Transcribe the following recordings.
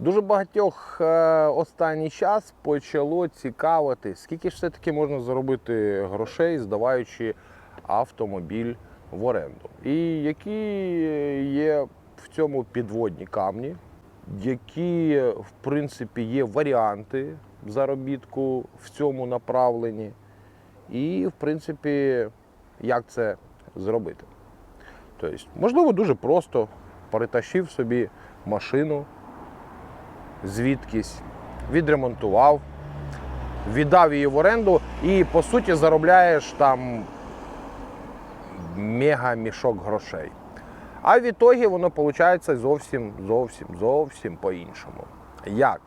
Дуже багатьох е, останній час почало цікавити, скільки ж все-таки можна заробити грошей, здаваючи автомобіль в оренду. І які є в цьому підводні камні, які, в принципі, є варіанти заробітку в цьому направленні, і, в принципі, як це зробити. Тобто, можливо, дуже просто перетащив собі машину звідкись, відремонтував, віддав її в оренду і, по суті, заробляєш там мега мішок грошей. А в ітогі воно виходить зовсім, зовсім, зовсім по-іншому. Як,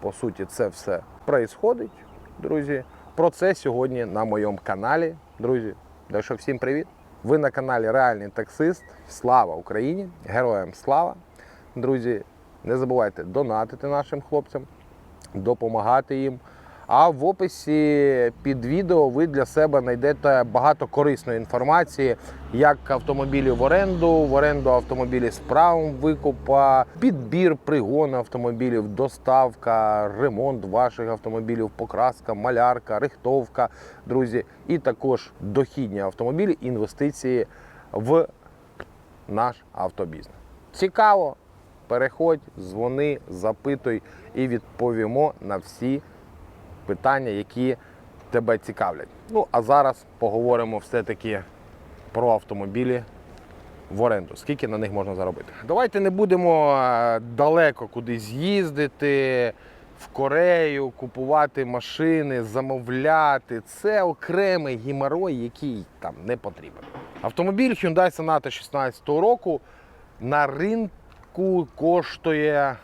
по суті, це все происходить, друзі. Про це сьогодні на моєму каналі. Друзі, так що всім привіт! Ви на каналі Реальний таксист. Слава Україні! Героям слава! Друзі, не забувайте донатити нашим хлопцям, допомагати їм. А в описі під відео ви для себе знайдете багато корисної інформації, як автомобілі в оренду, в оренду автомобілі з правом викупа, підбір пригон автомобілів, доставка, ремонт ваших автомобілів, покраска, малярка, рихтовка, друзі, і також дохідні автомобілі, інвестиції в наш автобізнес. Цікаво, переходь, дзвони, запитуй і відповімо на всі питання, які тебе цікавлять. Ну, а зараз поговоримо все-таки про автомобілі в оренду. Скільки на них можна заробити? Давайте не будемо е, далеко кудись їздити. В Корею купувати машини, замовляти це окремий геморой, який там не потрібен. Автомобіль Hyundai Sonata 16 року на ринку коштує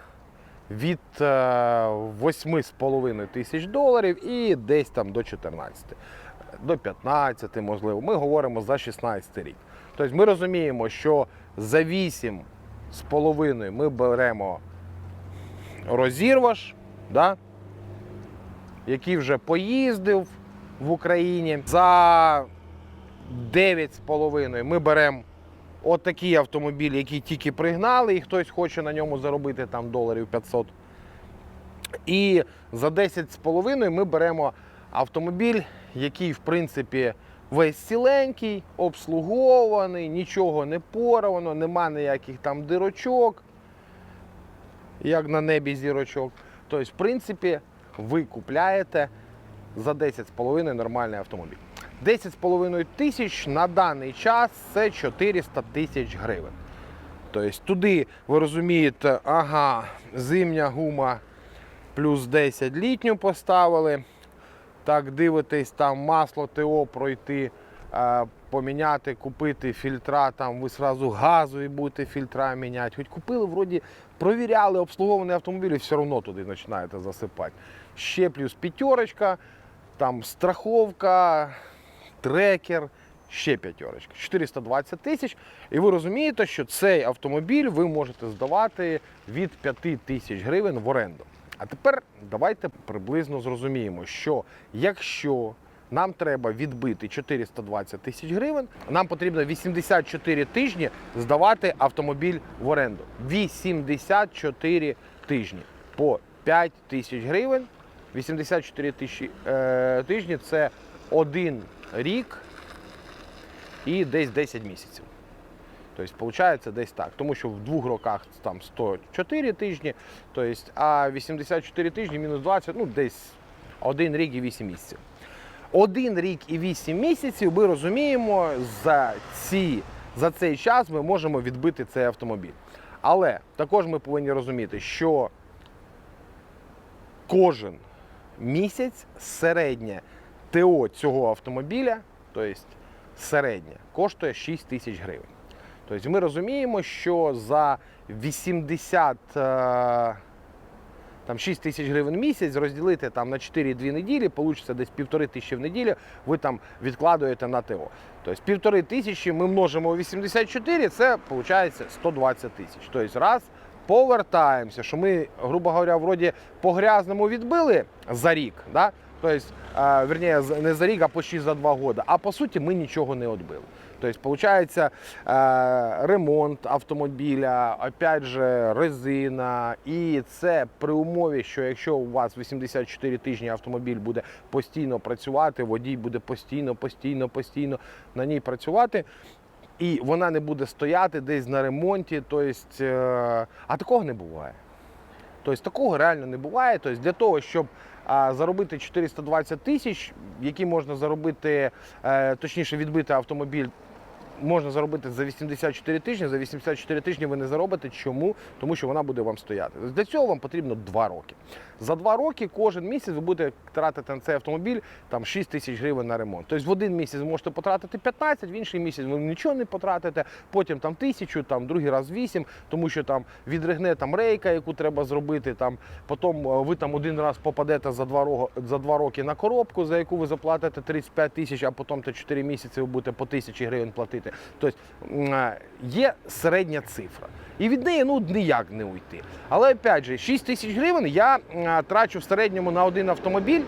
від е, 8,5 тисяч доларів і десь там до 14, до 15, можливо. Ми говоримо за 16 рік. Тобто ми розуміємо, що за 8,5 ми беремо розірваш, да? який вже поїздив в Україні. За 9,5 ми беремо отакий автомобіль, який тільки пригнали, і хтось хоче на ньому заробити там доларів 500. І за 10,5 ми беремо автомобіль, який, в принципі, весь ціленький, обслугований, нічого не порвано, нема ніяких там дирочок, як на небі зірочок. Тобто, в принципі, ви купляєте за 10,5 нормальний автомобіль. 10,5 тисяч на даний час це 400 тисяч гривень. Тобто туди ви розумієте, ага, зимня гума плюс 10 літню поставили. Так, дивитесь, там масло ТО пройти, е, поміняти, купити фільтра, там ви сразу газові будете фільтра міняти. Хоч купили, вроді провіряли обслугований автомобіль і все одно туди починаєте засипати. Ще плюс п'ятерочка, там страховка, трекер, ще п'ятерочка. 420 тисяч. І ви розумієте, що цей автомобіль ви можете здавати від 5 тисяч гривень в оренду. А тепер давайте приблизно зрозуміємо, що якщо нам треба відбити 420 тисяч гривень, нам потрібно 84 тижні здавати автомобіль в оренду. 84 тижні по 5 тисяч гривень. 84 тисячі е, тижні це один рік і десь 10 місяців. Тобто, виходить десь так. Тому що в двох роках там 104 тижні, тобто, а 84 тижні мінус 20, ну десь один рік і 8 місяців. Один рік і 8 місяців ми розуміємо, за, ці, за цей час ми можемо відбити цей автомобіль. Але також ми повинні розуміти, що кожен місяць середнє ТО цього автомобіля, тобто середнє, коштує 6 тисяч гривень. Тобто ми розуміємо, що за 80 е, там 6 тисяч гривень в місяць розділити там на 4-2 неділі, вийде десь півтори тисячі в неділю, ви там відкладуєте на ТО. Тобто півтори тисячі ми множимо 84, це виходить 120 тисяч. Тобто раз повертаємося, що ми, грубо говоря, вроді по грязному відбили за рік, да? Тобто, е, верніше, не за рік, а почти за два роки, а по суті ми нічого не відбили. Тобто, е, ремонт автомобіля, опять же, резина. І це при умові, що якщо у вас 84 тижні автомобіль буде постійно працювати, водій буде постійно, постійно, постійно на ній працювати. І вона не буде стояти десь на ремонті. Тобто, а такого не буває. Тобто такого реально не буває. Тобто для того, щоб заробити 420 тисяч, які можна заробити, е, точніше відбити автомобіль. Можна заробити за 84 тижні. За 84 тижні ви не заробите. Чому? Тому що вона буде вам стояти. Для цього вам потрібно 2 роки. За 2 роки кожен місяць ви будете тратити на цей автомобіль там 6 тисяч гривень на ремонт. Тобто в один місяць ви можете потратити 15, в інший місяць ви нічого не потратите, потім там тисячу, там другий раз 8, тому що там відригне там рейка, яку треба зробити. Там потім е, ви там один раз попадете за 2, ро- за 2 роки на коробку, за яку ви заплатите 35 тисяч, а потім то 4 місяці ви будете по тисячі гривень платити. Тобто е, є середня цифра. І від неї ну ніяк не уйти. Але опять же, 6 тисяч гривень я трачу в середньому на один автомобіль.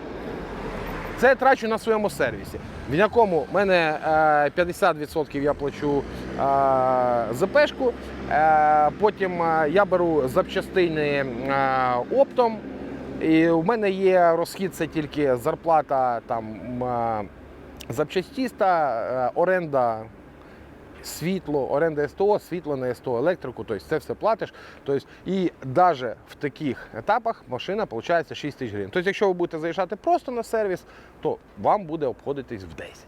Це я трачу на своєму сервісі, в якому в мене е, 50% я плачу е, ЗПшку, е, потім е, я беру запчастини е, оптом. І в мене є розхід, це тільки зарплата там е, запчастіста, е, оренда світло, оренда СТО, світло на СТО, електрику, тобто це все платиш. Тобто, і навіть в таких етапах машина виходить 6 тисяч гривень. Тобто, якщо ви будете заїжджати просто на сервіс, то вам буде обходитись в 10.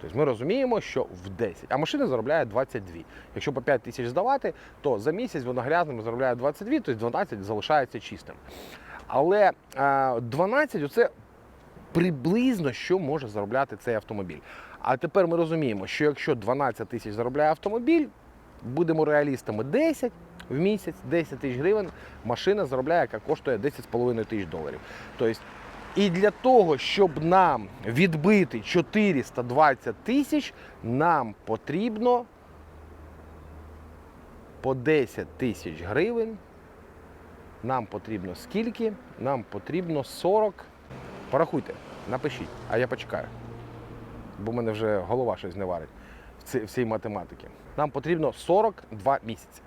Тобто ми розуміємо, що в 10, а машина заробляє 22. Якщо по 5 тисяч здавати, то за місяць вона грязним заробляє 22, тобто 12 залишається чистим. Але е, 12 це приблизно що може заробляти цей автомобіль. А тепер ми розуміємо, що якщо 12 тисяч заробляє автомобіль, будемо реалістами 10 в місяць, 10 тисяч гривень, машина заробляє, яка коштує 10,5 тисяч доларів. Тобто, і для того, щоб нам відбити 420 тисяч, нам потрібно по 10 тисяч гривень. Нам потрібно скільки? Нам потрібно 40. Порахуйте, напишіть, а я почекаю. Бо в мене вже голова щось не варить в цій, математиці. Нам потрібно 42 місяці.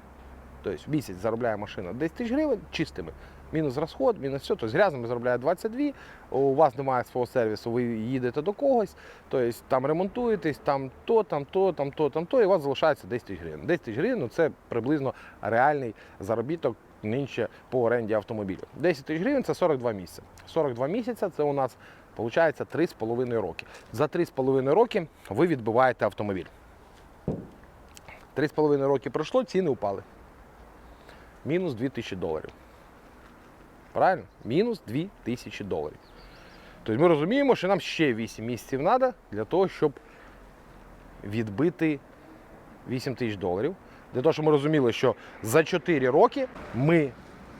Тобто місяць заробляє машина 10 тисяч гривень чистими. Мінус розход, мінус все. Тобто грязними заробляє 22, у вас немає свого сервісу, ви їдете до когось, тобто там ремонтуєтесь, там то, там то, там то, там то, і у вас залишається 10 тисяч гривень. 10 тисяч гривень ну, це приблизно реальний заробіток нинче по оренді автомобіля. 10 тисяч гривень це 42 місяці. 42 місяця це у нас виходить 3,5 роки. За 3,5 роки ви відбиваєте автомобіль. 3,5 роки пройшло, ціни упали. Мінус 2 тисячі доларів. Правильно? Мінус 2 тисячі доларів. Тобто ми розуміємо, що нам ще 8 місяців треба для того, щоб відбити 8 тисяч доларів. Для того, щоб ми розуміли, що за 4 роки ми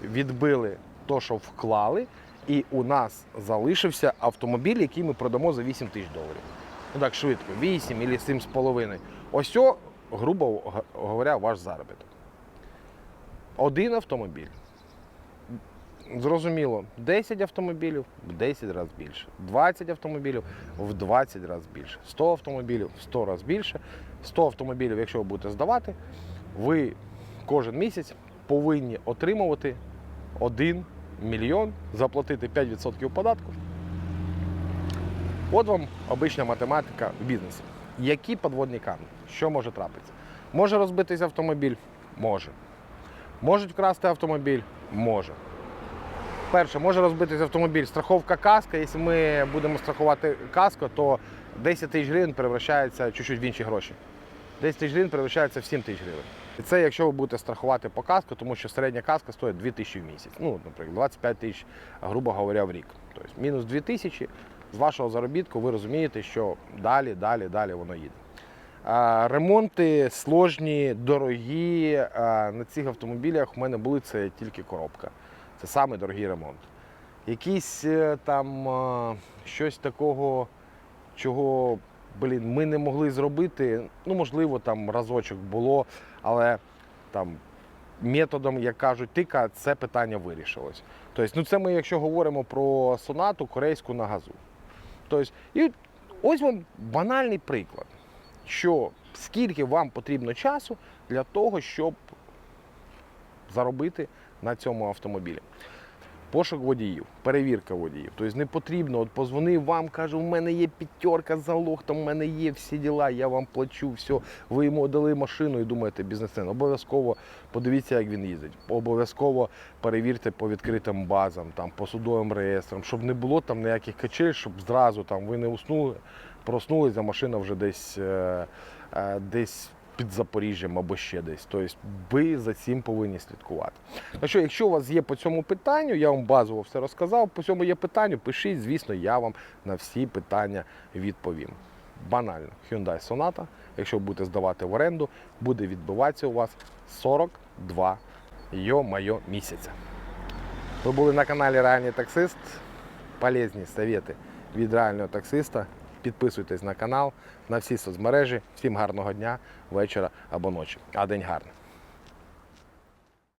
відбили те, що вклали, і у нас залишився автомобіль, який ми продамо за 8 тисяч доларів. Ну так, швидко, 8 або 7,5. Ось, грубо говоря, ваш заробіток. Один автомобіль. Зрозуміло, 10 автомобілів в 10 разів більше, 20 автомобілів в 20 разів більше, 100 автомобілів в 100 разів більше. 100 автомобілів, якщо ви будете здавати, ви кожен місяць повинні отримувати 1 мільйон, заплатити 5% податку. От вам обична математика в бізнесі. Які подводні камні? Що може трапитися? Може розбитись автомобіль? Може. Можуть вкрасти автомобіль? Може. Перше, може розбитись автомобіль, страховка каска. Якщо ми будемо страхувати каско, то 10 тисяч гривень перевращається чуть-чуть в інші гроші. 10 тисяч гривень перевращається в 7 тисяч гривень. І це якщо ви будете страхувати по каску, тому що середня каска стоїть 2 тисячі в місяць. Ну, наприклад, 25 тисяч, грубо говоря, в рік. Тобто мінус 2 тисячі з вашого заробітку ви розумієте, що далі, далі, далі воно їде. Ремонти сложні, дорогі. На цих автомобілях в мене були це тільки коробка. Це самий дорогий ремонт. Якісь е, там щось такого, чого блін, ми не могли зробити. Ну, можливо, там разочок було, але там методом, як кажуть, тика, це питання вирішилось. Тобто, ну це ми, якщо говоримо про сонату корейську на газу. Тобто, і ось вам банальний приклад. що скільки вам потрібно часу для того, щоб заробити на цьому автомобілі. Пошук водіїв, перевірка водіїв. Тобто не потрібно, от позвонив вам, каже, у мене є п'ятерка, залог, там у мене є всі діла, я вам плачу, все. Ви йому дали машину і думаєте, бізнесмен. Обов'язково подивіться, як він їздить. Обов'язково перевірте по відкритим базам, там, по судовим реєстрам, щоб не було там ніяких качель, щоб зразу там ви не уснули, проснулися, а машина вже десь, е, е, десь під Запоріжжям або ще десь. Тобто ви за цим повинні слідкувати. Що, якщо у вас є по цьому питанню, я вам базово все розказав. По цьому є питанню, пишіть, звісно, я вам на всі питання відповім. Банально, Hyundai Sonata, якщо будете здавати в оренду, буде відбиватися у вас 42 йо-майо місяця. Ви були на каналі Реальний таксист. Полезні совєти від реального таксиста. Підписуйтесь на канал, на всі соцмережі. Всім гарного дня, вечора або ночі. А день гарний.